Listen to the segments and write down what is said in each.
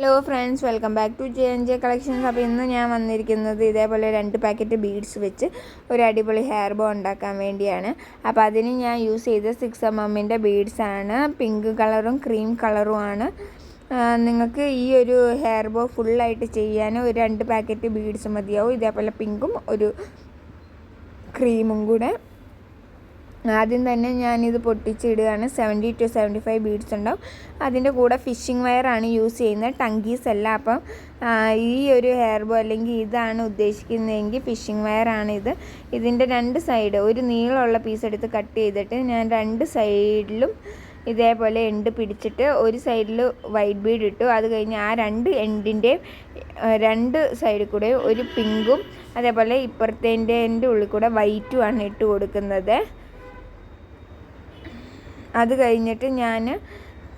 Hello friends welcome back to J N J collections അപ്പോൾ ഇന്ന് ഞാൻ വന്നിരിക്കുന്നത് ഇതേപോലെ രണ്ട് പാക്കറ്റ് ബീഡ്സ് വെച്ച് ഒരു അടിപൊളി ഹെയർ ബോ ഉണ്ടാക്കാൻ വേണ്ടിയാണ്. അപ്പോൾ അതിന് ഞാൻ യൂസ് ചെയ്ത സിക്സ് എം എമ്മിന്റെ ബീഡ്സാണ് പിങ്ക് കളറും ക്രീം കളറുമാണ് നിങ്ങൾക്ക് ഈ ഒരു ഹെയർ ബോ ഫുള്ളായിട്ട് ചെയ്യാൻ ഒരു രണ്ട് പാക്കറ്റ് ബീഡ്സ് മതിയാവും. ഇതേപോലെ പിങ്കും ഒരു ക്രീമും കൂടെ. ആദ്യം തന്നെ ഞാനിത് പൊട്ടിച്ചിടുകയാണ്. Seventy two seventy five beads ഉണ്ടാവും. അതിന്റെ കൂടെ ഫിഷിംഗ് വയറാണ് യൂസ് ചെയ്യുന്നത്. ടങ്കീസ് അല്ല. അപ്പം ഈ ഒരു ഹെയർ ബോ അല്ലെങ്കിൽ ഇതാണ് ഉദ്ദേശിക്കുന്നതെങ്കിൽ ഫിഷിംഗ് വയറാണ് ഇത്. ഇതിന്റെ രണ്ട് സൈഡ് ഒരു നീളമുള്ള പീസ് എടുത്ത് കട്ട് ചെയ്തിട്ട് ഞാൻ രണ്ട് സൈഡിലും ഇതേപോലെ എണ്ട് പിടിച്ചിട്ട് ഒരു സൈഡിൽ വൈറ്റ് ബീഡ് ഇട്ടു. അത് കഴിഞ്ഞ് ആ രണ്ട് എൻഡിന്റെ രണ്ട് സൈഡിൽ കൂടെ ഒരു പിങ്കും അതേപോലെ ഇപ്പുറത്തേന്റെ ഉള്ളിൽ കൂടെ വൈറ്റുമാണ് ഇട്ട് കൊടുക്കുന്നത്. അത് കഴിഞ്ഞിട്ട് ഞാൻ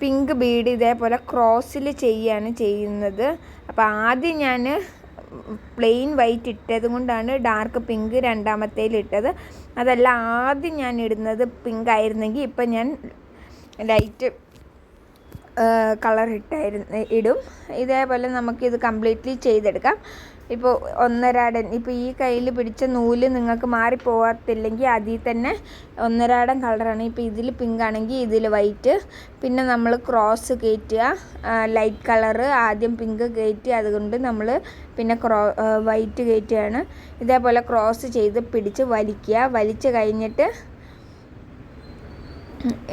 പിങ്ക് ബീഡ് ഇതേപോലെ ക്രോസിൽ ചെയ്യാണ് ചെയ്യുന്നത്. അപ്പോൾ ആദ്യം ഞാൻ പ്ലെയിൻ വൈറ്റ് ഇട്ടത് കൊണ്ടാണ് ഡാർക്ക് പിങ്ക് രണ്ടാമത്തേൽ ഇട്ടത്. അതല്ല ആദ്യം ഞാൻ ഇടുന്നത് പിങ്ക് ആയിരുന്നെങ്കിൽ ഇപ്പം ഞാൻ ലൈറ്റ് കളർ ഇട്ടായിരുന്നു ഇടും. ഇതേപോലെ നമുക്കിത് കംപ്ലീറ്റ്ലി ചെയ്തെടുക്കാം. ഇപ്പോൾ ഒന്നരാടൻ ഇപ്പോൾ ഈ കയ്യിൽ പിടിച്ച നൂൽ നിങ്ങൾക്ക് മാറിപ്പോകത്തില്ലെങ്കിൽ അതിൽ തന്നെ ഒന്നരാടൻ കളറാണ്. ഇപ്പോൾ ഇതിൽ പിങ്ക് ആണെങ്കിൽ ഇതിൽ വൈറ്റ് പിന്നെ നമ്മൾ ക്രോസ് കയറ്റുക ലൈറ്റ് കളറ് ആദ്യം പിങ്ക് കയറ്റി അതുകൊണ്ട് നമ്മൾ പിന്നെ ക്രോ വൈറ്റ് കയറ്റുകയാണ്. ഇതേപോലെ ക്രോസ് ചെയ്ത് പിടിച്ച് വലിക്കുക. വലിച്ച് കഴിഞ്ഞിട്ട്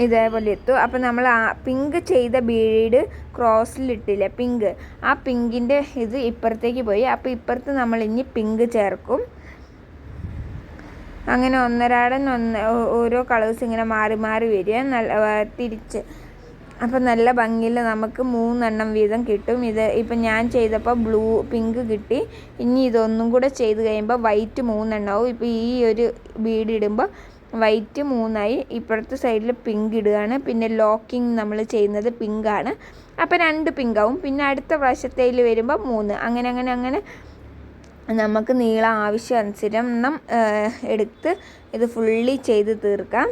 ഇതേപോലെ എത്തും അപ്പോൾ നമ്മൾ ആ പിങ്ക് ചെയ്ത ബീഡ് ക്രോസിലിട്ടില്ല പിങ്ക് ആ പിങ്കിന്റെ ഇത് ഇപ്പുറത്തേക്ക് പോയി. അപ്പോൾ ഇപ്പുറത്ത് നമ്മൾ ഇനി പിങ്ക് ചേർക്കും. അങ്ങനെ ഒന്നരാടൻ ഒന്ന് ഓരോ കളേഴ്സ് ഇങ്ങനെ മാറി മാറി വരിക. നല്ല തിരിച്ച്. അപ്പം നല്ല ഭംഗിയിൽ നമുക്ക് മൂന്നെണ്ണം വീതം കിട്ടും. ഇത് ഇപ്പം ഞാൻ ചെയ്തപ്പോൾ ബ്ലൂ പിങ്ക് കിട്ടി. ഇനി ഇതൊന്നും കൂടെ ചെയ്ത് കഴിയുമ്പോൾ വൈറ്റ് മൂന്നെണ്ണമാവും ഇപ്പോൾ ഈ ഒരു ബീഡ് ഇടുമ്പോൾ വൈറ്റ് മൂന്നായി. ഇപ്പുറത്തെ സൈഡിൽ പിങ്ക് ഇടുകയാണ്. പിന്നെ ലോക്കിംഗ് നമ്മൾ ചെയ്യുന്നത് പിങ്കാണ് അപ്പോൾ രണ്ട് പിങ്കാവും പിന്നെ അടുത്ത പ്രാവശ്യത്തേൽ വരുമ്പോൾ മൂന്ന്. അങ്ങനെ അങ്ങനെ അങ്ങനെ നമുക്ക് നീളം ആവശ്യാനുസരണം എടുത്ത് ഇത് ഫുള്ളി ചെയ്ത് തീർക്കാം.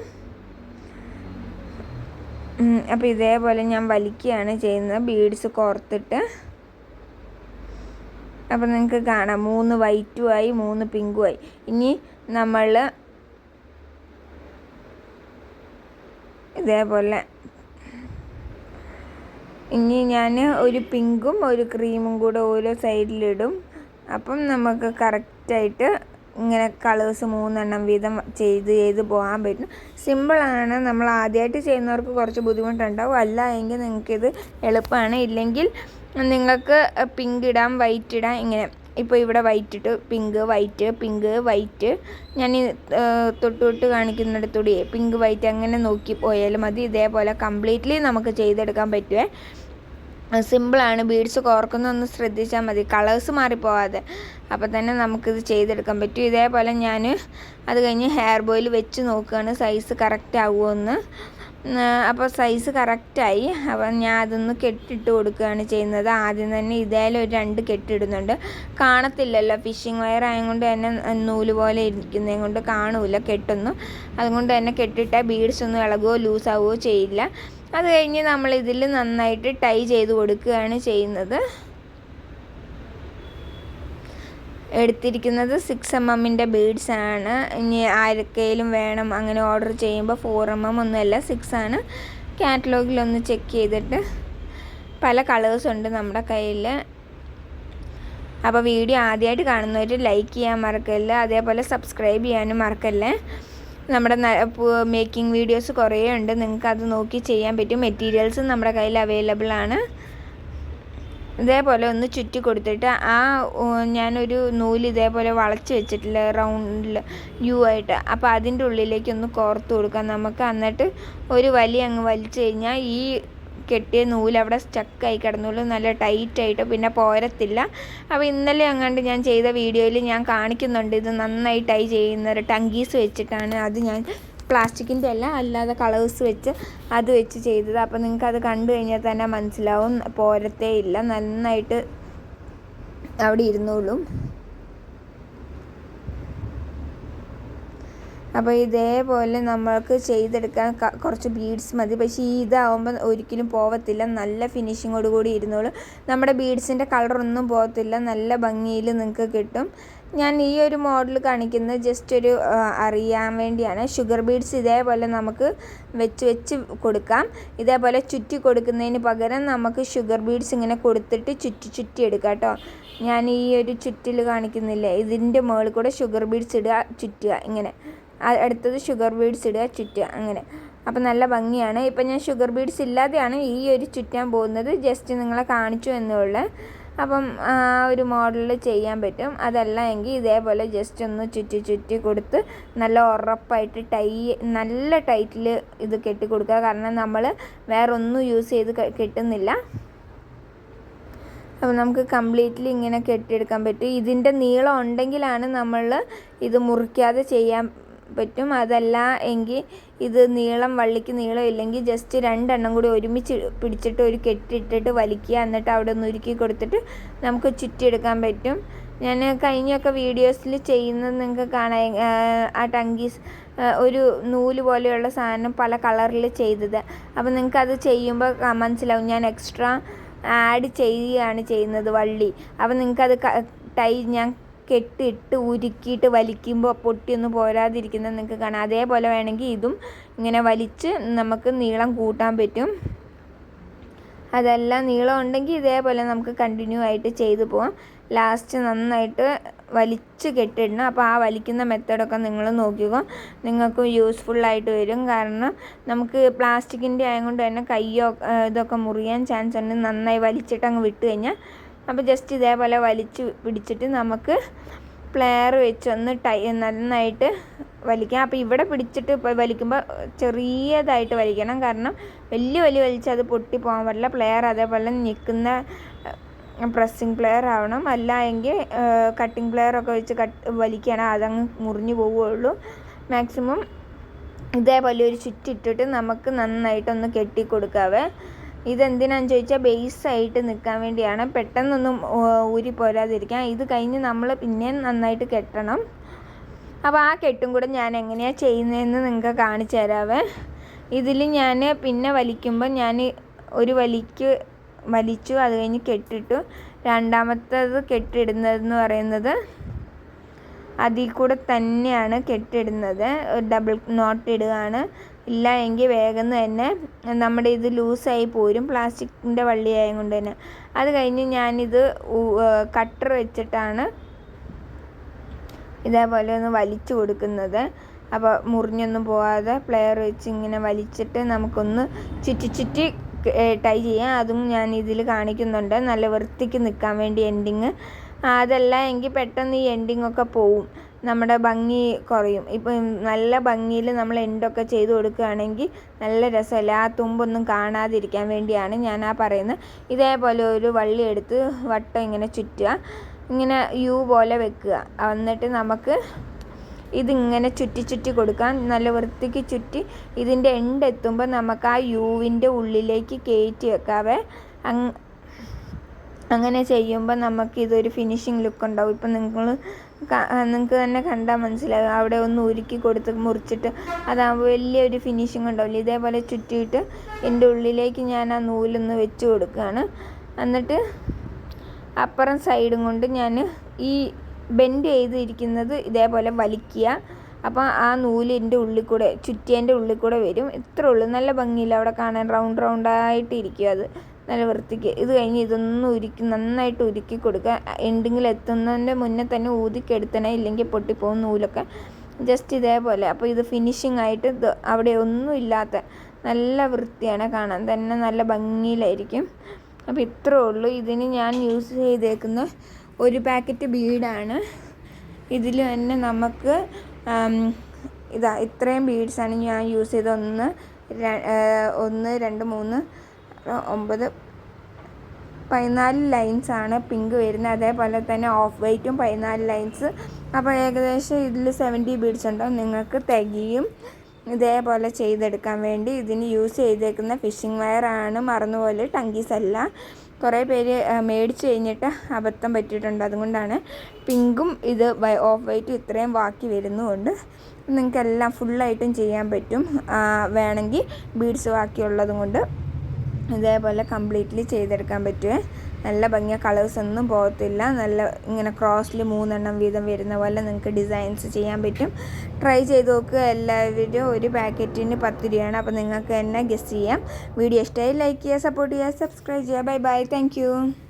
അപ്പോൾ ഇതേപോലെ ഞാൻ വലിക്കുകയാണ് ചെയ്യുന്നത്. ബീഡ്സ് കോർത്തിട്ട് അപ്പോൾ നിങ്ങൾക്ക് കാണാം. മൂന്ന് വൈറ്റുമായി മൂന്ന് പിങ്കുമായി ഇനി നമ്മൾ ഇതേപോലെ. ഇനി ഞാൻ ഒരു പിങ്കും ഒരു ക്രീമും കൂടെ ഓരോ സൈഡിലിടും. അപ്പം നമുക്ക് കറക്റ്റായിട്ട് ഇങ്ങനെ കളേഴ്സ് മൂന്നെണ്ണം വീതം ചെയ്ത് ചെയ്ത് പോകാൻ പറ്റും. സിമ്പിളാണ്. നമ്മൾ ആദ്യമായിട്ട് ചെയ്യുന്നവർക്ക് കുറച്ച് ബുദ്ധിമുട്ടുണ്ടാവും. അല്ല എങ്കിൽ നിങ്ങൾക്കിത് എളുപ്പമാണ്. ഇല്ലെങ്കിൽ നിങ്ങൾക്ക് പിങ്ക് ഇടാം വൈറ്റ് ഇടാം ഇങ്ങനെ. ഇപ്പോൾ ഇവിടെ വൈറ്റ് ഇട്ട് പിങ്ക് വൈറ്റ് പിങ്ക് വൈറ്റ് ഞാൻ ഈ തൊട്ട് തൊട്ട് കാണിക്കുന്നിടത്തൂടി പിങ്ക് വൈറ്റ് അങ്ങനെ നോക്കി പോയാലും മതി ഇതേപോലെ കംപ്ലീറ്റ്ലി നമുക്ക് ചെയ്തെടുക്കാൻ പറ്റുമേ സിമ്പിളാണ് ബീഡ്സ് കോർക്കുന്നൊന്ന് ശ്രദ്ധിച്ചാൽ മതി. കളേഴ്സ് മാറിപ്പോവാതെ. അപ്പോൾ തന്നെ നമുക്കിത് ചെയ്തെടുക്കാൻ പറ്റും. ഇതേപോലെ ഞാൻ അത് കഴിഞ്ഞ് ഹെയർ ബോയിൽ വെച്ച് നോക്കുകയാണ് സൈസ് കറക്റ്റ് ആവുമോ എന്ന്. അപ്പോൾ സൈസ് കറക്റ്റായി അപ്പം ഞാൻ അതൊന്ന് കെട്ടിട്ട് കൊടുക്കുകയാണ് ചെയ്യുന്നത്. ആദ്യം തന്നെ ഇതേലും ഒരു രണ്ട് കെട്ടിടുന്നുണ്ട്. കാണത്തില്ലല്ലോ. ഫിഷിംഗ് വയർ ആയതുകൊണ്ട് തന്നെ നൂൽ പോലെ ഇരിക്കുന്നതും കൊണ്ട് കാണൂല. കെട്ടുന്നു. അതുകൊണ്ട് തന്നെ കെട്ടിട്ട ബീഡ്സ് ഒന്നും ഇളകുകയോ ലൂസാവുകയോ ചെയ്യില്ല. അത് കഴിഞ്ഞ് നമ്മൾ നന്നായിട്ട് ടൈ ചെയ്ത് കൊടുക്കുകയാണ് ചെയ്യുന്നത്. എടുത്തിരിക്കുന്നത് സിക്സ് എം എമ്മിന്റെ ബീഡ്സ് ആണ്. ഇനി ആരൊക്കെയും വേണം അങ്ങനെ ഓർഡർ ചെയ്യുമ്പോൾ ഫോർ എം എം ഒന്നുമല്ല സിക്സ് ആണ്. കാറ്റലോഗിലൊന്ന് ചെക്ക് ചെയ്തിട്ട് പല കളേഴ്സ് ഉണ്ട് നമ്മുടെ കയ്യിൽ അപ്പോൾ വീഡിയോ ആദ്യമായിട്ട് കാണുന്നവർ ലൈക്ക് ചെയ്യാൻ മറക്കല്ല? അതേപോലെ സബ്സ്ക്രൈബ് ചെയ്യാനും മറക്കല്ലേ? നമ്മുടെ മേക്കിംഗ് വീഡിയോസ് കുറേ ഉണ്ട്. നിങ്ങൾക്ക് അത് നോക്കി ചെയ്യാൻ പറ്റും. മെറ്റീരിയൽസും നമ്മുടെ കയ്യിൽ അവൈലബിൾ ആണ്. ഇതേപോലെ ഒന്ന് ചുറ്റി കൊടുത്തിട്ട് ആ ഞാനൊരു നൂൽ ഇതേപോലെ വളച്ച് വെച്ചിട്ടില്ല റൗണ്ടിൽ യൂ ആയിട്ട്. അപ്പോൾ അതിന്റെ ഉള്ളിലേക്ക് ഒന്ന് കോർത്ത് കൊടുക്കാം. നമുക്ക് എന്നിട്ട് ഒരു വലി അങ്ങ് വലിച്ചു കഴിഞ്ഞാൽ ഈ കെട്ടിയ നൂൽ അവിടെ സ്റ്റക്കായി കിടന്നുള്ളൂ നല്ല ടൈറ്റായിട്ട് പിന്നെ പോരത്തില്ല. അപ്പോൾ ഇന്നലെ അങ്ങാണ്ട് ഞാൻ ചെയ്ത വീഡിയോയിൽ ഞാൻ കാണിക്കുന്നുണ്ട് ഇത് നന്നായി ടൈ ചെയ്യുന്നത് ടങ്കീസ് വെച്ചിട്ടാണ്. അത് ഞാൻ പ്ലാസ്റ്റിക്കിന്റെ അല്ല അല്ലാതെ കളേഴ്സ് വെച്ച് അത് വെച്ച് ചെയ്തത്. അപ്പോൾ നിങ്ങൾക്ക് അത് കണ്ടു കഴിഞ്ഞാൽ തന്നെ മനസ്സിലാവും. പോരത്തേ ഇല്ല. നന്നായിട്ട് അവിടെ ഇരുന്നോളും. അപ്പോൾ ഇതേപോലെ നമ്മൾക്ക് ചെയ്തെടുക്കാൻ കുറച്ച് ബീഡ്സ് മതി. പക്ഷേ ഇതാവുമ്പോൾ ഒരിക്കലും പോവത്തില്ല. നല്ല ഫിനിഷിങ്ങോട് കൂടി ഇരുന്നോളും. നമ്മുടെ ബീഡ്സിന്റെ കളറൊന്നും പോകത്തില്ല നല്ല ഭംഗിയിൽ നിങ്ങൾക്ക് കിട്ടും. ഞാൻ ഈ ഒരു മോഡൽ കാണിക്കുന്നത് ജസ്റ്റ് ഒരു അറിയാൻ വേണ്ടിയാണ്. ഷുഗർ ബീഡ്സ് ഇതേപോലെ നമുക്ക് വെച്ച് വെച്ച് കൊടുക്കാം. ഇതേപോലെ ചുറ്റി കൊടുക്കുന്നതിന് പകരം നമുക്ക് ഷുഗർ ബീഡ്സ് ഇങ്ങനെ കൊടുത്തിട്ട് ചുറ്റി ചുറ്റി എടുക്കാം കേട്ടോ. ഞാൻ ഈ ഒരു ചുറ്റിൽ കാണിക്കുന്നില്ലേ? ഇതിന്റെ മുകളിൽ കൂടെ ഷുഗർ ബീഡ്സ് ഇടുക ചുറ്റുക ഇങ്ങനെ. അടുത്തത് ഷുഗർ ബീഡ്സ് ഇടുക ചുറ്റുക അങ്ങനെ. അപ്പം നല്ല ഭംഗിയാണ്. ഇപ്പം ഞാൻ ഷുഗർ ബീഡ്സ് ഇല്ലാതെയാണ് ഈ ഒരു ചുറ്റാൻ പോകുന്നത്. ജസ്റ്റ് നിങ്ങളെ കാണിച്ചു എന്നുള്ളത് അപ്പം ആ ഒരു മോഡലിൽ ചെയ്യാൻ പറ്റും. അതല്ല എങ്കിൽ ഇതേപോലെ ജസ്റ്റ് ഒന്ന് ചുറ്റി ചുറ്റി കൊടുത്ത് നല്ല ഉറപ്പായിട്ട് ടൈ നല്ല ടൈറ്റിൽ ഇത് കെട്ടി കൊടുക്കുക കാരണം നമ്മൾ വേറെ ഒന്നും യൂസ് ചെയ്ത് കെട്ടുന്നില്ല. അപ്പോൾ നമുക്ക് കംപ്ലീറ്റ്ലി ഇങ്ങനെ കെട്ടിയെടുക്കാൻ പറ്റും. ഇതിന്റെ നീളം ഉണ്ടെങ്കിലാണ് നമ്മൾ ഇത് മുറിക്കാതെ ചെയ്യാൻ പറ്റും. അതല്ല എങ്കിൽ ഇത് നീളം വള്ളിക്ക് നീളം ഇല്ലെങ്കിൽ ജസ്റ്റ് രണ്ടെണ്ണം കൂടി ഒരുമിച്ച് പിടിച്ചിട്ട് ഒരു കെട്ടിട്ടിട്ട് വലിക്കുക. എന്നിട്ട് അവിടെ ഒന്ന് ഉരുക്കി കൊടുത്തിട്ട് നമുക്ക് ചുറ്റിയെടുക്കാൻ പറ്റും. ഞാൻ കഴിഞ്ഞൊക്കെ വീഡിയോസിൽ ചെയ്യുന്നത് നിങ്ങൾക്ക് കാണാൻ ആ ടങ്കീസ് ഒരു നൂൽ പോലെയുള്ള സാധനം പല കളറിൽ ചെയ്തത്. അപ്പോൾ നിങ്ങൾക്ക് അത് ചെയ്യുമ്പോൾ മനസ്സിലാവും. ഞാൻ എക്സ്ട്രാ ആഡ് ചെയ്യുകയാണ് ചെയ്യുന്നത് വള്ളി. അപ്പോൾ നിങ്ങൾക്കത് ടൈ ഞാൻ കെട്ടിട്ട് ഉരുക്കിയിട്ട് വലിക്കുമ്പോൾ പൊട്ടിയൊന്നും പോരാതിരിക്കുന്നത് നിങ്ങൾക്ക് കാണാം. അതേപോലെ വേണമെങ്കിൽ ഇതും ഇങ്ങനെ വലിച്ച് നമുക്ക് നീളം കൂട്ടാൻ പറ്റും. അതെല്ലാം നീളം ഉണ്ടെങ്കിൽ ഇതേപോലെ നമുക്ക് കണ്ടിന്യൂ ആയിട്ട് ചെയ്തു പോകാം ലാസ്റ്റ് നന്നായിട്ട് വലിച്ച് കെട്ടിടണം. അപ്പോൾ ആ വലിക്കുന്ന മെത്തേഡൊക്കെ നിങ്ങൾ നോക്കുക. നിങ്ങൾക്ക് യൂസ്ഫുള്ളായിട്ട് വരും. കാരണം നമുക്ക് പ്ലാസ്റ്റിക്കിന്റെ ആയതുകൊണ്ട് തന്നെ കയ്യോ ഇതൊക്കെ മുറിയാൻ ചാൻസ് ഉണ്ട് നന്നായി വലിച്ചിട്ട് അങ്ങ് വിട്ട് കഴിഞ്ഞാൽ അപ്പോൾ ജസ്റ്റ് ഇതേപോലെ വലിച്ചു പിടിച്ചിട്ട് നമുക്ക് പ്ലെയർ വെച്ചൊന്ന് ടൈ നന്നായിട്ട് വലിക്കാം. അപ്പോൾ ഇവിടെ പിടിച്ചിട്ട് വലിക്കുമ്പോൾ ചെറിയതായിട്ട് വലിക്കണം. കാരണം വലിയ വലിയ വലിച്ച് അത് പൊട്ടി പോകാൻ പാടില്ല. പ്ലെയർ അതേപോലെ നിൽക്കുന്ന പ്രസ്സിങ് പ്ലെയർ ആവണം. അല്ല എങ്കിൽ കട്ടിങ് പ്ലെയർ ഒക്കെ വെച്ച് കട്ട് വലിക്കുകയാണെങ്കിൽ അതങ്ങ് മുറിഞ്ഞു പോവുകയുള്ളൂ. മാക്സിമം ഇതേപോലെ ഒരു ചുറ്റിട്ടിട്ട് നമുക്ക് നന്നായിട്ടൊന്ന് കെട്ടി കൊടുക്കാവേ ഇതെന്തിനാന്ന് ചോദിച്ചാൽ ബേസായിട്ട് നിൽക്കാൻ വേണ്ടിയാണ്. പെട്ടെന്നൊന്നും ഊരി പോരാതിരിക്കാൻ. ഇത് കഴിഞ്ഞ് നമ്മൾ പിന്നെയും നന്നായിട്ട് കെട്ടണം. അപ്പോൾ ആ കെട്ടും കൂടെ ഞാൻ എങ്ങനെയാണ് ചെയ്യുന്നതെന്ന് നിങ്ങൾക്ക് കാണിച്ചു തരാവേ. ഇതിൽ ഞാൻ പിന്നെ വലിക്കുമ്പോൾ ഞാൻ ഒരു വലിക്ക് വലിച്ചു അത് കഴിഞ്ഞ് കെട്ടിട്ടു. രണ്ടാമത്തത് കെട്ടിടുന്നതെന്ന് പറയുന്നത് അതിൽ കൂടെ തന്നെയാണ് കെട്ടിടുന്നത്. ഡബിൾ നോട്ട് ഇടുകയാണ്. ഇല്ല എങ്കിൽ വേഗം തന്നെ നമ്മുടെ ഇത് ലൂസായി പോരും പ്ലാസ്റ്റിക്കിന്റെ വള്ളിയായത് കൊണ്ട് തന്നെ. അത് കഴിഞ്ഞ് ഞാനിത് കട്ടർ വെച്ചിട്ടാണ് ഇതേപോലെ ഒന്ന് വലിച്ചു കൊടുക്കുന്നത്. അപ്പോൾ മുറിഞ്ഞൊന്നും പോവാതെ പ്ലെയർ വെച്ച് ഇങ്ങനെ വലിച്ചിട്ട് നമുക്കൊന്ന് ചുറ്റി ചുറ്റി ടൈ ചെയ്യാം. അതും ഞാൻ ഇതിൽ കാണിക്കുന്നുണ്ട്. നല്ല വൃത്തിക്ക് നിൽക്കാൻ വേണ്ടി എൻഡിങ് അതല്ല എങ്കിൽ പെട്ടെന്ന് ഈ എൻഡിങ്ങൊക്കെ പോവും. നമ്മുടെ ഭംഗി കുറയും. ഇപ്പം നല്ല ഭംഗിയിൽ നമ്മൾ എൻഡൊക്കെ ചെയ്ത് കൊടുക്കുകയാണെങ്കിൽ നല്ല രസമല്ല? ആ തുമ്പൊന്നും കാണാതിരിക്കാൻ വേണ്ടിയാണ് ഞാൻ ആ പറയുന്നത്. ഇതേപോലെ ഒരു വള്ളി എടുത്ത് വട്ടം ഇങ്ങനെ ചുറ്റുക. ഇങ്ങനെ യു പോലെ വെക്കുക. എന്നിട്ട് നമുക്ക് ഇതിങ്ങനെ ചുറ്റി ചുറ്റി കൊടുക്കാം. നല്ല വൃത്തിക്ക് ചുറ്റി ഇതിന്റെ എൻഡ് എത്തുമ്പോൾ നമുക്ക് ആ യുവിന്റെ ഉള്ളിലേക്ക് കയറ്റി വെക്കാവേ. അങ്ങനെ ചെയ്യുമ്പോൾ നമുക്ക് ഇതൊരു ഫിനിഷിങ് ലുക്ക് ഉണ്ടാവും. ഇപ്പം നിങ്ങൾ നിങ്ങൾക്ക് തന്നെ കണ്ടാൽ മനസ്സിലാകും അവിടെ ഒന്ന് ഉരുക്കി കൊടുത്ത് മുറിച്ചിട്ട് അതാകുമ്പോൾ വലിയൊരു ഫിനിഷിങ് ഉണ്ടാവില്ല? ഇതേപോലെ ചുറ്റിയിട്ട് എന്റെ ഉള്ളിലേക്ക് ഞാൻ ആ നൂലൊന്ന് വെച്ച് കൊടുക്കുകയാണ്. എന്നിട്ട് അപ്പുറം സൈഡും കൊണ്ട് ഞാൻ ഈ ബെൻഡ് ചെയ്തിരിക്കുന്നത് ഇതേപോലെ വലിക്കുക. അപ്പോൾ ആ നൂൽ എന്റെ ഉള്ളിൽ കൂടെ ചുറ്റിയതിന്റെ ഉള്ളിൽ കൂടെ വരും. ഇത്ര ഉള്ളൂ. നല്ല ഭംഗിയില്ല അവിടെ കാണാൻ. റൗണ്ട് റൗണ്ടായിട്ട് ഇരിക്കും അത്. നല്ല വൃത്തിക്ക് ഇത് കഴിഞ്ഞ് ഇതൊന്നും ഉരുക്കി നന്നായിട്ട് ഉരുക്കി കൊടുക്കുക. എൻഡിങ്ങിൽ എത്തുന്നതിന്റെ മുന്നേ തന്നെ ഊതിക്കെടുത്തണേ ഇല്ലെങ്കിൽ പൊട്ടിപ്പോകും നൂലൊക്കെ. ജസ്റ്റ് ഇതേപോലെ. അപ്പോൾ ഇത് ഫിനിഷിംഗ് ആയിട്ട് അവിടെ ഒന്നും ഇല്ലാത്ത നല്ല വൃത്തിയാണ് കാണാൻ. തന്നെ നല്ല ഭംഗിയിലായിരിക്കും. അപ്പോൾ ഇത്രേ ഉള്ളൂ. ഇതിന് ഞാൻ യൂസ് ചെയ്തേക്കുന്ന ഒരു പാക്കറ്റ് ബീഡാണ് ഇതിൽ തന്നെ നമുക്ക് ഇതാ ഇത്രയും ബീഡ്സാണ് ഞാൻ യൂസ് ചെയ്ത ഒന്ന് ഒന്ന് രണ്ട് മൂന്ന് ഒമ്പത്. പതിനാല് ലൈൻസ് ആണ് പിങ്ക് വരുന്നത്. അതേപോലെ തന്നെ ഓഫ് വൈറ്റും പതിനാല് ലൈൻസ് അപ്പോൾ ഏകദേശം ഇതിൽ സെവന്റി ബീഡ്സ് ഉണ്ടാവും നിങ്ങൾക്ക് തികയും ഇതേപോലെ ചെയ്തെടുക്കാൻ വേണ്ടി ഇതിന് യൂസ് ചെയ്തേക്കുന്ന ഫിഷിംഗ് വയർ ആണ്. മറന്നുപോലെ ടങ്കീസ് അല്ല. കുറേ പേര് മേടിച്ച് കഴിഞ്ഞിട്ട് അബദ്ധം പറ്റിയിട്ടുണ്ട്. അതുകൊണ്ടാണ് പിങ്കും ഇത് ഓഫ് വൈറ്റും ഇത്രയും ബാക്കി വരുന്നുമുണ്ട് നിങ്ങൾക്കെല്ലാം ഫുള്ളായിട്ടും ചെയ്യാൻ പറ്റും. വേണമെങ്കിൽ ബീഡ്സ് ബാക്കിയുള്ളതും കൊണ്ട്. ഇതേപോലെ കംപ്ലീറ്റ്ലി ചെയ്തെടുക്കാൻ പറ്റുമേ നല്ല ഭംഗിയ. കളേഴ്സ് ഒന്നും പോകത്തില്ല. നല്ല ഇങ്ങനെ ക്രോസിൽ മൂന്നെണ്ണം വീതം വരുന്ന പോലെ നിങ്ങൾക്ക് ഡിസൈൻസ് ചെയ്യാൻ പറ്റും. ട്രൈ ചെയ്ത് നോക്കുക. എല്ലാവരും ഒരു പാക്കറ്റിന് പത്ത് രൂപയാണ്. അപ്പോൾ നിങ്ങൾക്ക് തന്നെ ഗസ്റ്റ് ചെയ്യാം. വീഡിയോ ഇഷ്ടമായി ലൈക്ക് ചെയ്യുക സപ്പോർട്ട് ചെയ്യുക സബ്സ്ക്രൈബ് ചെയ്യുക. Bye bye. താങ്ക്